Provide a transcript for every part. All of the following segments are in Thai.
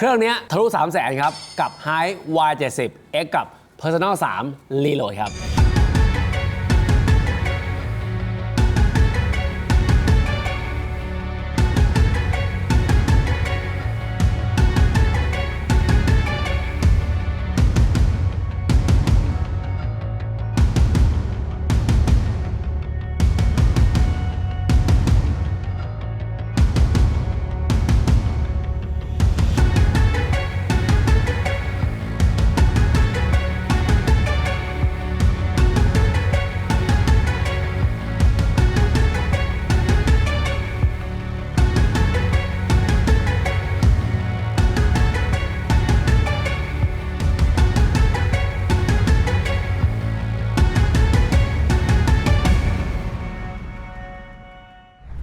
เครื่องนี้ทะลุ3 0 0แสนครับ กับ High Y70 X กับ Personal 3 Reload ครับ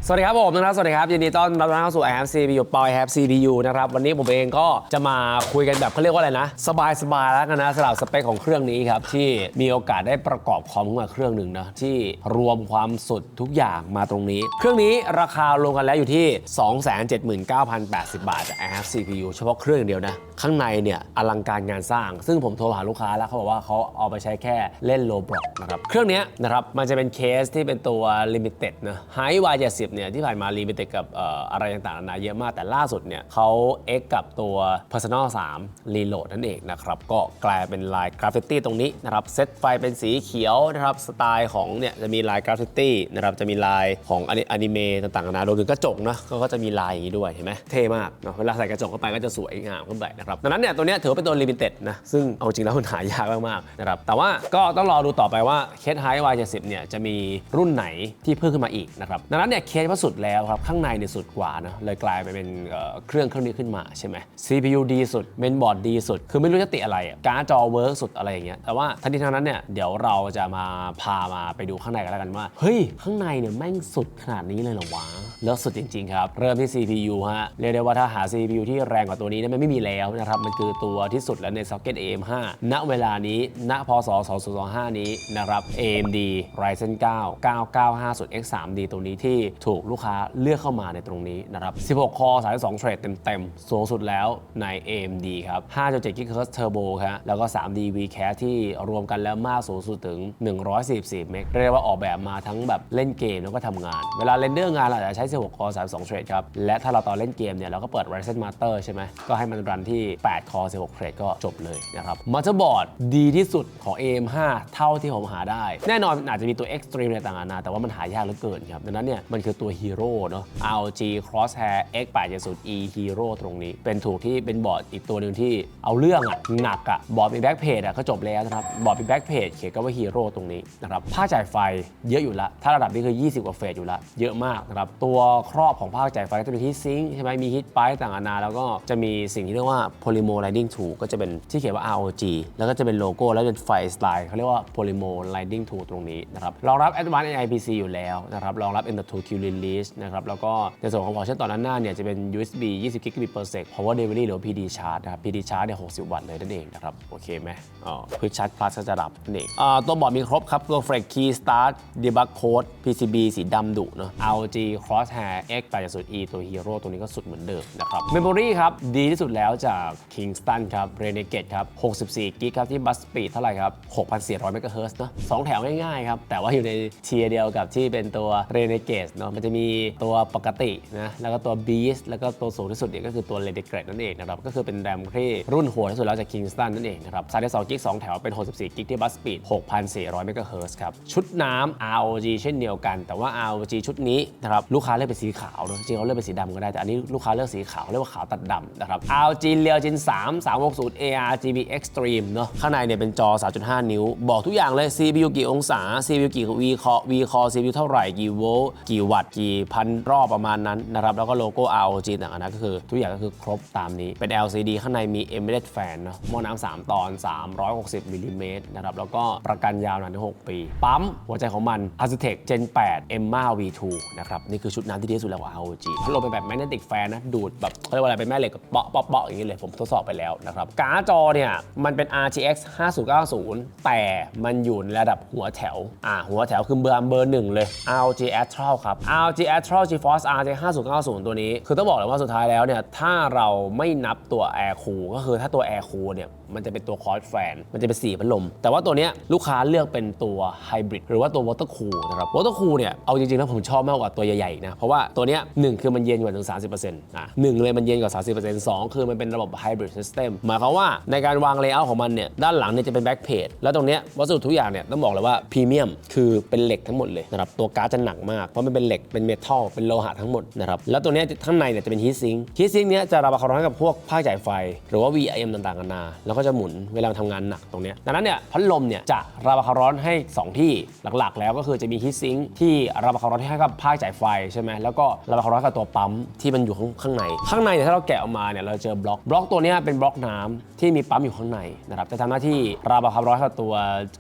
สวัสดีครับผมนะครับ สวัสดีครับ ยินดีต้อนรับเข้าสู่ i have CPU ปอย have CPU นะครับ วันนี้ผมเองก็จะมาคุยกันแบบเขาเรียกว่าอะไรนะ สบายสบายๆแล้วกันนะสำหรับสเปคของเครื่องนี้ครับ ที่มีโอกาสได้ประกอบคอมขึ้นมาเครื่องหนึ่งนะ ที่รวมความสุดทุกอย่างมาตรงนี้ เครื่องนี้ราคารวมกันแล้วอยู่ที่ 279,080 บาทจาก i have CPU เฉพาะเครื่องอย่างเดียวนะ ข้างในเนี่ยอลังการงานสร้าง ซึ่งผมโทรหาลูกค้าแล้วเขาบอกว่าเขาเอาไปใช้แค่เล่นโลบล็อกนะครับเครื่องนี้นะครับมันจะเป็นเคสที่เป็นตัว Limited นะ High Y70 เนี่ยที่ผ่านมา Limited กับออะไรต่างๆนานาเยอะมากแต่ล่าสุดเนี่ยเขา X กับตัว Personal 3 Reload นั่นเองนะครับก็กลายเป็นลายกราฟฟิตี้ตรงนี้นะครับเซตไฟเป็นสีเขียวนะครับสไตล์ของเนี่ยจะมีลายกราฟฟิตี้นะครับจะมีลายของอนิเมะต่างๆนานารวมถึงกระจกนะก็จะมีลายอย่างนี้ด้วยเห็นไหมเท่มากเนอะเวลาใส่กระจกเข้าไปก็จะสวยงามขึ้นไปนะครับดังนั้นเนี่ยตัวเนี้ยถือว่าเป็นตัว Limited นะซึ่งเอาจริงแล้วมันหายากมากๆนะครับแต่ว่าก็ต้องรอดูต่อไปว่าเคส High Y70 เนี่ยจะมีรุ่นไหนที่เพิ่มขึ้นมาอีกนะครับดังนั้นเนี่ยเคสว่าสุดแล้วครับ ข้างในเนี่ยสุดกว่านะเลยกลายไปเป็นเเครื่องเครื่องนี้ขึ้นมาใช่ไหม CPU ดีสุดเมนบอร์ดดีสุด คือไม่รู้จะติอะไรอะการ์ดจอเวิร์กสุดอะไรอย่างเงี้ยแต่ว่าทั้งนี้ทั้งนั้นเนี่ยเดี๋ยวเราจะมาพามาไปดูข้างในกันแล้วกันว่า เฮ้ย ข้างในเนี่ยแม่งสุดขนาดนี้เลยเหรอวะแล้วสุดจริง ๆ ครับ เริ่มที่ CPU ฮะเรียกได้ว่าถ้าหา CPU ที่แรงกว่าตัวนี้เนี่ยไม่มีแล้วนะครับมันคือตัวที่สุดแล้วใน Socket AM5 ณเวลานี้ณพศ2025นี้นะครับ AMD Ryzen 9 9950 X3D ตัวนี้ที่ถูกลูกค้าเลือกเข้ามาในตรงนี้นะครับ 16 คอ 32 เทรดเต็มๆ สูงสุดแล้วใน AMD ครับ 5.7 GHz Turbo ครับแล้วก็ 3D VCAche ที่รวมกันแล้วมากสูงสุดถึง 144 เมกเรียกว่าออกแบบมาทั้งแบบเล่นเกมแล้วก็ทำงาน เวลาเรนเดอร์งานเราจะใช้ 16 คอ 32 เทรดครับ และถ้าเราตอนเล่นเกมเนี่ยเราก็เปิด Ryzen Master ใช่ไหมก็ให้มันรันที่ 8 คอ 16 เทรดก็จบเลยนะครับมั t เ e r b o a r d ดีที่สุดของ AM5 เท่าที่ผมหาได้ แน่นอนอาจจะมีตัว Extreme ในต่างๆนานาแต่ว่ามันหายากเหลือเกินครับดังนั้นเนี่ยมันคือตัวฮีโร่เนาะ ROG Crosshair X870E Hero ตรงนี้ เป็นถูกที่เป็นบอร์ดอีกตัวหนึ่งที่เอาเรื่องอะหนักอะบอร์ดมีแบ็กเพจอะก็จบแล้วนะครับ บอร์ดมีแบ็กเพจเขียนก็ว่าฮีโร่ตรงนี้นะครับภาคจ่ายไฟเยอะอยู่ละถ้าระดับนี้คือ 20 กว่าเฟสอยู่ละเยอะมากนะครับตัวครอบของภาคจ่ายไฟก็จะมีฮีทซิงใช่ไหมมีฮีทไปต่างๆนานาแล้วก็จะมีสิ่งที่เรียกว่า Polymo Lighting 2 ก็จะเป็นที่เขียนว่า ROG แล้วก็จะเป็นโลโก้แล้วเป็นไฟสไตล์เขาเรียกว่า Polymo Lighting 2 ตรงนี้นะครับรองรับ Advanced AIPC อยู่แล้วนะครับรองรับ M.2 Q Release นะครับแล้วก็ในส่วนของพอร์ชั่นตอนหน้าเนี่ยจะเป็น USB 20 Gigabit per sec Power Delivery หรือว่า PD Charge นะครับ PD Charge เนี่ย60 วัตต์เลยนั่นเองนะครับ โอเคไหมอ๋อ Quick Charge Plus ก็จะดับนั่นเองอ่าตัวบอร์ดมีครบครับ ตัว Flex Key Start Debug Code PCB สีดำดุเนอะ ROG Crosshair X 8.0E ตัว Hero ตัวนี้ก็สุดเหมือนเดิมนะครับ Memory ครับ ดีที่สุดแล้วจาก Kingston ครับ Renegade ครับ 64กิกครับที่ Bus Speed เท่าไหร่ครับ 6,400 MHz เนอะสองแถวง่ายๆครับแต่ว่าอยู่ในเทียร์เดียวกับที่เป็นตัว Renegade เนอะมันจะมีตัวปกตินะแล้วก็ตัว Beast แล้วก็ตัวสูงที่สุดเนี่ยก็คือตัว Renegade นั่นเองนะครับก็คือเป็นแรมที่รุ่นโหดที่สุดแล้วจาก Kingston นั่นเองนะครับ32กิก2แถวเป็น 64กิกที่ Bus Speed 6,400 MHz ครับชุดน้ำ ROG เช่นเดียวกัน แต่ว่า ROG ชุดนี้นะครับลูกค้าเลือกเป็นสีขาวนะจริงเขาเลือกเป็นสีดำก็ได้แต่อันนี้ลูกค้าเลือกสีขาวเรียกว่าขาวตัดดำนะครับ ROG Real Gen 3 360 ARGB Extreme เนอะข้างในเนี่ยเป็นจอ 3.5 นิ้ว บอกทุกอย่างเลย CPU กี่องศา CPU กี่ V core V core CPU เท่าไหร่กี่โวลต์กี่วัตกี่พันรอบประมาณนั้นนะครับแล้วก็โลโก้ ROG ต่างๆนะก็คือ ทุกอย่างก็คือครบตามนี้เป็น LCD ข้างในมี Embedded Fan เนะหม้อน้ำ3ตอน 360มิลลิเมตรนะครับแล้วก็ประกันยาวนานถึง6ปี ปั๊มหัวใจของมัน a z t e c Gen 8 Emma V2 นะครับนี่คือชุดน้ำที่ดีที่สุดแล้วของ ROG พัดลมเป็นแบบ Magnetic Fan นะดูดแบบเขาเรียกว่าอะไรเป็นแม่เหล็กกับเปาะเปาะเปาะอย่างนี้เลยผมทดสอบไปแล้วนะครับการ์ดจอเนี่ยมันเป็น RTX 5090 แต่มันอยู่ในระดับหัวแถวอ่าหัวแถวคือเบอร์เบอร์หนึ่งเลย ROG Astral ครับ RG Astral GeForce RJ 5090 ตัวนี้ คือต้องบอกเลยว่าสุดท้ายแล้วเนี่ย ถ้าเราไม่นับตัว Air Cool ก็คือถ้าตัว Air Cool เนี่ยมันจะเป็นตัวคอร์สแฟน มันจะเป็นสีพัดลม แต่ว่าตัวเนี้ยลูกค้าเลือกเป็นตัวไฮบริดหรือว่าตัว Water Cool นะครับ Water Cool เนี่ยเอาจริงๆแล้วผมชอบมากกว่าตัวใหญ่ๆนะ เพราะว่าตัวเนี้ยหนึ่งคือมันเย็นกว่าถึง 30%นะหนึ่งเลยมันเย็นกว่า 30% 2 คือมันเป็นระบบไฮบริดซิสเต็มหมายความว่าในการวางเลเยอร์ของมันเนี่ยด้านหลังเนี่ยจะเป็นแบ็กเพจแล้วตรงเนี้ยวัสดุทุกอย่างเนี่ยต้องบอกเลยว่าพรีเมียมคือเป็นเหล็กทั้งหมดเลยนะครับตัวการ์ดจะหนักมากเพราะมันเป็นเหล็กเป็นเมทัลเป็นโลหะทั้งหมดนะครับแล้วตัวเนี้ยข้างในเนี่ยจะเป็นฮีทซิงค์ฮีทซิงค์เนี้ยจะระบายความร้อนกับพวกภาจ่ายไฟ หรือว่า VIM ต่างๆกันานาแล้วก็จะหมุนเวลาทำงานหนักตรงนี้ดังนั้นเนี่ยพัดลมเนี่ยจะระบายความร้อนให้ 2 ที่หลักๆ แล้วก็คือจะมีฮีทซิงค์ที่ระบายความร้อนให้กับภาคจ่ายไฟใช่ไหมแล้วก็ระบายความร้อนกับตัวปั๊มที่มันอยู่ข้างข้างใน ข้างในเนี่ยถ้าเราแกะออกมาเนี่ยเราเจอบล็อกบล็อกตัวนี้เป็นบล็อกน้ำที่มีปั๊มอยู่ข้างในนะครับจะทำหน้าที่ระบายความร้อนกับตัว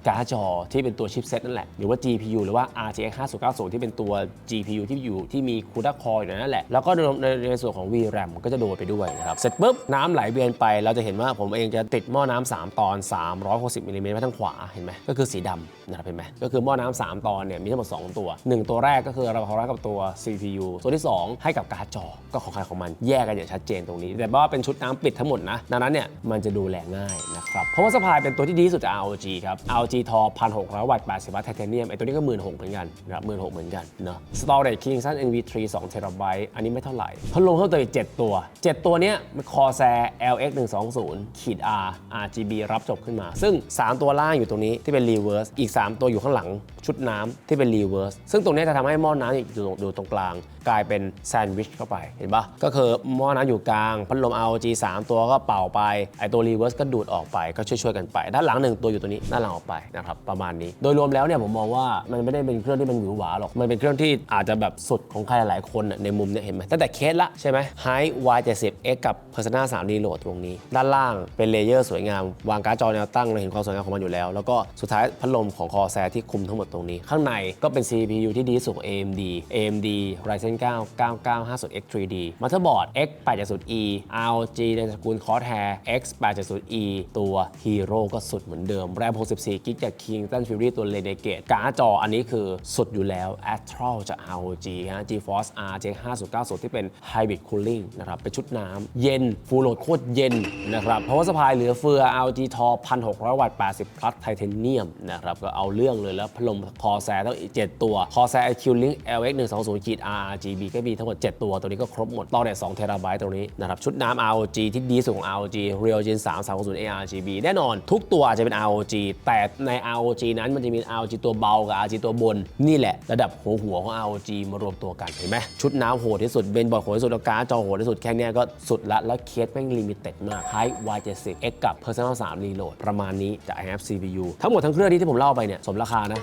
การ์ดจอที่เป็นตัวชิปเซตนั่นแหละหรือว่า GPU หรือว่า RTX 5090 ที่เป็นตัว GPU ที่อยู่ที่มี CUDA core อยู่นั่นแหละแล้วก็ในในส่วนของ VRAM ก็จะโดนไปด้วยนะครับเสร็จปุ๊บน้ำไหลเวียนไปเราจะเห็นว่าผมเองจะติดหม้อน้ำ3ตอน 360มิลลิเมตรไว้ทางขวาเห็นไหมก็คือสีดำนะครับเห็นไหมก็คือหม้อน้ำ3ตอนเนี่ยมีทั้งหมด 2 ตัว 1 ตัวแรกก็คือเรายความร้อนกับตัว CPU ตัวที่ 2 ให้กับการ์ดจอก็ของใครของมันแยกกันอย่างชัดเจนตรงนี้ แต่ว่าเป็นชุดน้ำปิดทั้งหมดนะดังนั้นเนี่ยมันจะดูแลง่ายนะครับเพราะว่าสปายเป็นตัวที่ดีที่สุดจาก ROG ครับ ROG Tor 1600 วัตต์80วัตต์ไทเทเนียมไอตัวนี้ก็ 16,000เหมือนกันนะครับ16,000เหมือนกันเนาะ Storage Kingston NV3 2 t b อันนี้ไม่เท่าไหร่พัดลมเพิ่มเติมอีก7ตัว 7 ตัวเนี้ยมัน Corsair LX 120ขีด R RGB รับจบขึ้นมา ซึ่ง 3 ตัวล่างอยู่ตรงนี้ที่เป็น reverse อีก 3 ตัวอยู่ข้างหลังชุดน้ำที่เป็น reverse ซึ่งตรงนี้จะทำให้หม้อน้ำอยู่ตรงอยู่ตรงกลาง กลายเป็นแซนด์วิชเข้าไปเห็นปะก็คือหม้อน้ำอยู่กลาง พัดลม ROG 3 ตัวก็เป่าไปไอตัว reverse ก็ดูดออกไปก็ช่วยๆกันไป ด้านหลังหนึ่งตัวอยู่ตัวนี้ด้านหลังออกไปนะครับประมาณนี้ โดยรวมแล้วเนี่ยผมมองว่ามันไม่ได้เป็นเครื่องที่มันหวือหวาหรอกมันเป็นเครื่องที่อาจจะแบบสุดของใครหลายๆคนในมุมเนี่ยเห็นไหมตั้งแต่เคสละใช่ไหม High Y70X กับ Persona 3 Reload ตรงนี้ ด้านล่างเป็นเลเยอร์สวยงาม วางการ์ดจอแนวตั้งเราเห็นความสวยงามของมันอยู่แล้ว แล้วก็สุดท้ายพัดลมของ Corsair ที่คุมทั้งหมดตรงนี้ ข้างในก็เป็น CPU ที่ดีสุดของ AMD AMD Ryzen 9 9950X 3D Motherboard X 870E ROG ในตระกูล Corsair X 870E ตัว Hero ก็สุดเหมือนเดิม แรม 64 กิกจาก Kingston Fury ตัว Renegade การ์ดจออันนี้คือสุดอยู่แล้ว Astral จาก ROG ฮะ GeForce RTX 5090 ที่เป็น Hybrid Cooling นะครับเป็นชุดน้ำเย็น Full Load โคตรเย็นนะครับ เพราะว่าสปายเหลือเฟือ ROG Tor 1600 วัตต์ 80 plus Titanium นะครับก็เอาเรื่องเลยแล้วพัดลม Corsair ต้องอีก 7 ตัว Corsair IQ Link LX 120ขีด RGB ก็มีทั้งหมด 7 ตัว ตัวนี้ก็ครบหมดต่อเนี่ย2เทราไบต์ตรงนี้นะครับชุดน้ำ ROG ที่ดีสุดของ ROG Real Gen 3 360 ARGB แน่นอน ทุกตัวอาจจะเป็น ROG แต่ใน ROG นั้นมันจะมี ROG ตัวเบากับ ROG ตัวบนนี่แหละระดับหัวหัวของ ROG มารวมตัวกันเห็นไหมชุดน้ำโหดที่สุดเบนบอร์ดโหดที่สุดแล้วการ์ดจอโหดที่สุดแค่นี้ก็สุดละแล้วเคสแม่งลิมิเต็ดมาก High Y70 X กับ Personal 3 Reload ประมาณนี้จาก IF CPU ทั้งหมดทั้งเครื่องที่ที่ผมเล่าไปเนี่ยสมราคานะ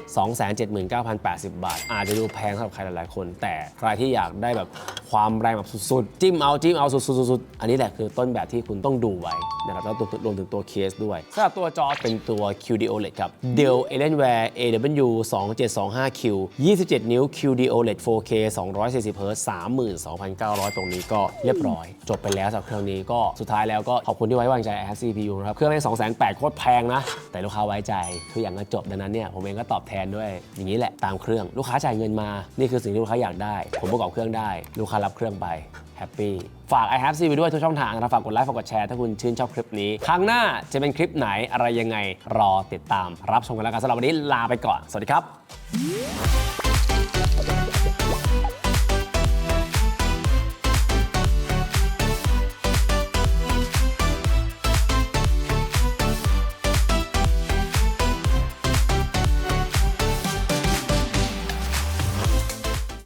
279,080 บาท อาจจะดูแพงสำหรับใครหลายๆคน แต่ใครที่อยากได้แบบความแรงแบบสุดๆ จิ้มเอาจิ้มเอาสุดๆๆ อันนี้แหละคือต้นแบบที่คุณต้องดูไว้นะครับแล้วรวมถึงตัวเคสด้วยสำหรับตัวจอเป็นตัว QD OLED ครับ Dell Alienware AW 2725Q 27 นิ้ว QD OLED 4K 240 Hz 32,900 ตรงนี้ก็เรียบร้อย จบไปแล้วสำหรับเครื่องนี้ก็สุดท้ายแล้วก็ขอบคุณที่ไว้วางใจ i CPU นะครับ เครื่องนี้2,800โคตรแพงนะ แต่ลูกค้าไว้ใจทุกอย่างก็จบดังนั้นเนี่ยผมเองก็ตอบแทนด้วย อย่างนี้แหละตามเครื่องลูกค้าจ่ายเงินมา นี่คือสิ่งที่ลูกค้าอยากได้ ผมประกอบเครื่องได้ ลูกค้ารับเครื่องไปแฮปปี้ฝาก i have C ไปด้วยทุกช่องทางนะฝากกดไลค์ฝากกดแชร์ถ้าคุณชื่นชอบคลิปนี้ ครั้งหน้าจะเป็นคลิปไหนอะไรยังไงรอติดตาม รับชมกันแล้วกันสำหรับวันนี้ลาไปก่อน สวัสดีครับ